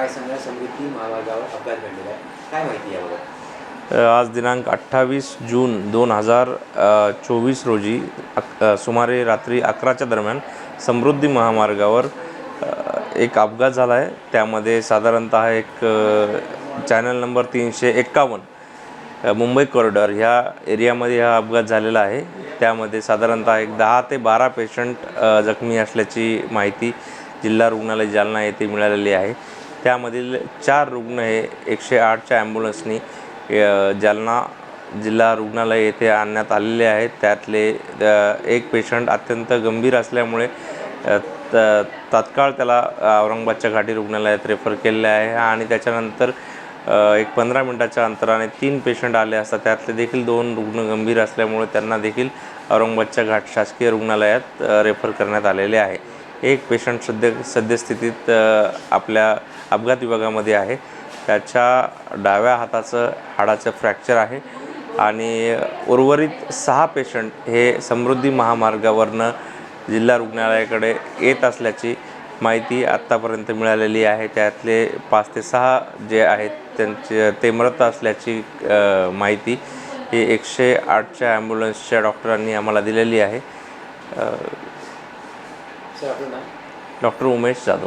काय सांगा समृद्धी महामार्गावर अपघात घडलेला आहे. काय माहिती याबाबत? आज दिनांक अठ्ठावीस जून दोन हजार चोवीस रोजी अक सुमारे रात्री अकराच्या दरम्यान समृद्धी महामार्गावर एक अपघात झाला आहे. त्यामध्ये साधारणतः एक चॅनल नंबर तीनशे एक्कावन्न मुंबई कॉरिडॉर ह्या एरियामध्ये हा अपघात झालेला आहे. त्यामध्ये साधारणतः एक दहा ते बारा पेशंट जखमी असल्याची माहिती जिल्हा रुग्णालय जालना येथे मिळालेली आहे. त्यामधील चार रुग्ण हे एकशे आठच्या ॲम्ब्युलन्सनी जालना जिल्हा रुग्णालय येथे आणण्यात आलेले आहेत. त्यातले एक पेशंट अत्यंत गंभीर असल्यामुळे त तात्काळ त्याला औरंगाबादच्या घाटी रुग्णालयात रेफर केलेले आहे आणि त्याच्यानंतर एक पंधरा मिनटाच्या अंतराने तीन पेशंट आले असतात त्यातले देखील दोन रुग्ण गंभीर असल्यामुळे त्यांना देखील औरंगाबादच्या घाट शासकीय रुग्णालयात रेफर करण्यात आलेले आहे. एक पेशंट सध्या सद्यस्थितीत आपल्या अपघात विभागामध्ये आहे. त्याच्या डाव्या हाताचं हाडाचं फ्रॅक्चर आहे आणि उर्वरित सहा पेशंट हे समृद्धी महामार्गावरनं जिल्हा रुग्णालयाकडे येत असल्याची माहिती आत्तापर्यंत मिळालेली आहे. त्यातले पाच ते सहा जे आहेत त्यांचे ते मृत असल्याची माहिती ही एकशे आठच्या ॲम्ब्युलन्सच्या डॉक्टरांनी आम्हाला दिलेली आहे. डॉक्टर उमेश जाधव.